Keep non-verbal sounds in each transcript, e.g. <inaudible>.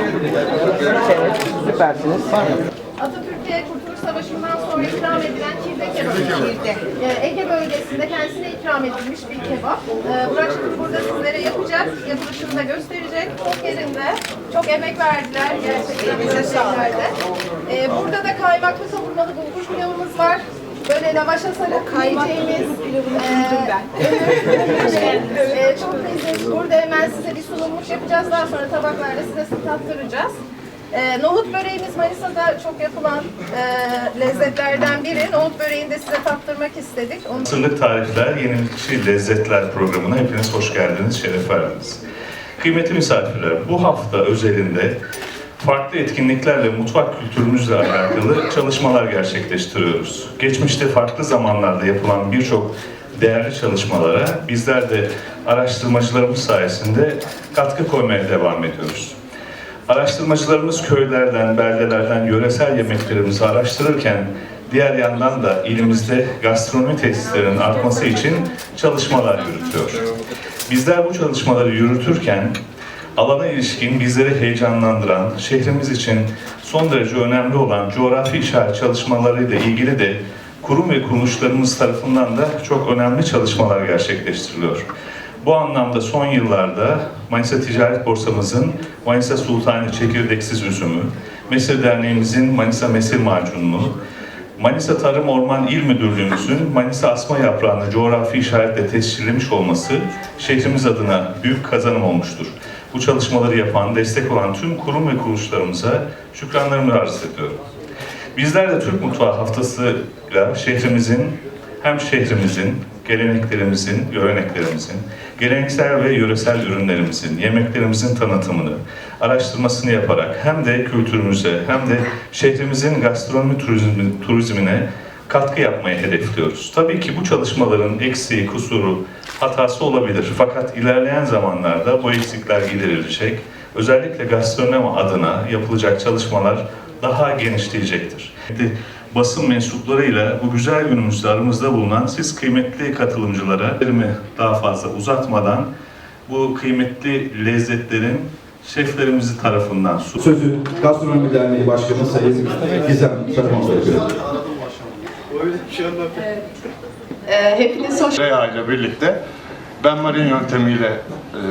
Evet, süpersiniz. Atatürk'e Kurtuluş Savaşı'ndan sonra ikram edilen kirde kebabı. Ee, Ege bölgesinde kendisine ikram edilmiş bir kebap. Ee, Burak şimdi burada sizlere yapacak, yapılışını da gösterecek. Çok yerinde, çok emek verdiler gerçekten mesleklerinde. Ee, burada da kaymaklı kavurmalı bulgur pilavımız var. Böyle lavaşa sarıp yiyeceğimiz ee, <laughs> ee, çok lezzetli. Burada hemen size bir sunumluk yapacağız. Daha sonra tabaklarla size tattıracağız. Ee, nohut böreğimiz Manisa'da çok yapılan e, lezzetlerden biri. Nohut böreğini de size tattırmak istedik. Onu Sırlık Tarifler, Yenilikçi Lezzetler programına hepiniz hoş geldiniz, şeref verdiniz. Kıymetli misafirler, bu hafta özelinde farklı etkinliklerle mutfak kültürümüzle alakalı çalışmalar gerçekleştiriyoruz. Geçmişte farklı zamanlarda yapılan birçok değerli çalışmalara bizler de araştırmacılarımız sayesinde katkı koymaya devam ediyoruz. Araştırmacılarımız köylerden, beldelerden yöresel yemeklerimizi araştırırken diğer yandan da ilimizde gastronomi tesislerinin artması için çalışmalar yürütüyor. Bizler bu çalışmaları yürütürken alana ilişkin bizleri heyecanlandıran, şehrimiz için son derece önemli olan coğrafi işaret çalışmalarıyla ilgili de kurum ve kuruluşlarımız tarafından da çok önemli çalışmalar gerçekleştiriliyor. Bu anlamda son yıllarda Manisa Ticaret Borsamızın Manisa Sultani Çekirdeksiz Üzümü, Mesir Derneğimizin Manisa Mesir Macununu, Manisa Tarım Orman İl Müdürlüğümüzün Manisa Asma Yaprağı'nı coğrafi işaretle tescillemiş olması şehrimiz adına büyük kazanım olmuştur. Bu çalışmaları yapan, destek olan tüm kurum ve kuruluşlarımıza şükranlarımı arz ediyorum. Bizler de Türk Mutfağı Haftası'yla şehrimizin hem şehrimizin, geleneklerimizin, göreneklerimizin, geleneksel ve yöresel ürünlerimizin, yemeklerimizin tanıtımını, araştırmasını yaparak hem de kültürümüze hem de şehrimizin gastronomi turizmi, turizmine katkı yapmayı hedefliyoruz. Tabii ki bu çalışmaların eksiği, kusuru, hatası olabilir. Fakat ilerleyen zamanlarda bu eksikler giderilecek. Özellikle gastronomi adına yapılacak çalışmalar daha genişleyecektir. Basın mensuplarıyla bu güzel günümüzde aramızda bulunan siz kıymetli katılımcılara elimi daha fazla uzatmadan bu kıymetli lezzetlerin şeflerimizi tarafından sun. Sözü Gastronomi Derneği Başkanı Sayın Gizem Sarıman bırakıyorum. Ee, hepiniz hoş Tereyağı ile birlikte benmarin yöntemiyle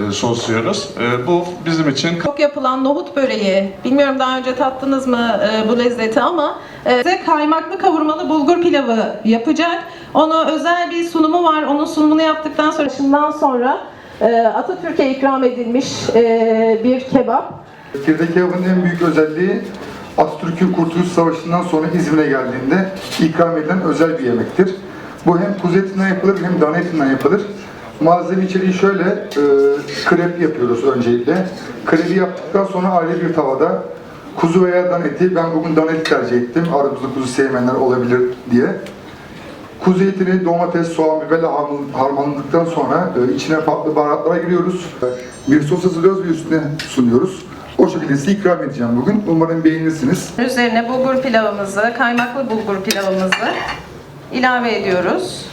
e, sosluyoruz. E, bu bizim için Çok yapılan nohut böreği. Bilmiyorum daha önce tattınız mı e, bu lezzeti ama e, size kaymaklı kavurmalı bulgur pilavı yapacak. Ona özel bir sunumu var. Onun sunumunu yaptıktan sonra şundan sonra e, Atatürk'e ikram edilmiş e, bir kebap. Kirdek kebabının en büyük özelliği Atatürk'ün Kurtuluş Savaşı'ndan sonra İzmir'e geldiğinde ikram edilen özel bir yemektir. Bu hem kuzu etinden yapılır hem dana etinden yapılır. Malzeme içeriği şöyle, e, krep yapıyoruz öncelikle. Krepi yaptıktan sonra ayrı bir tavada kuzu veya dana eti, ben bugün dana eti tercih ettim. Aramızda kuzu sevmeyenler olabilir diye. Kuzu etini domates, soğan, biberle harman- harmanladıktan sonra e, içine farklı baharatlara giriyoruz. Bir sos hazırlıyoruz ve üstüne sunuyoruz. O şekilde size ikram edeceğim bugün. Umarım beğenirsiniz. Üzerine bulgur pilavımızı, kaymaklı bulgur pilavımızı ilave ediyoruz.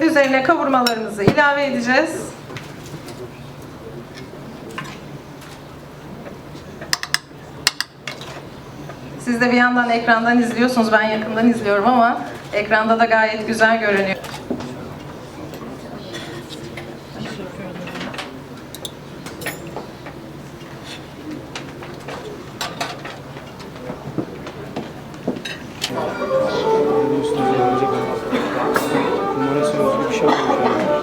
Üzerine kavurmalarımızı ilave edeceğiz. Siz de bir yandan ekrandan izliyorsunuz. Ben yakından izliyorum ama ekranda da gayet güzel görünüyor. Tabak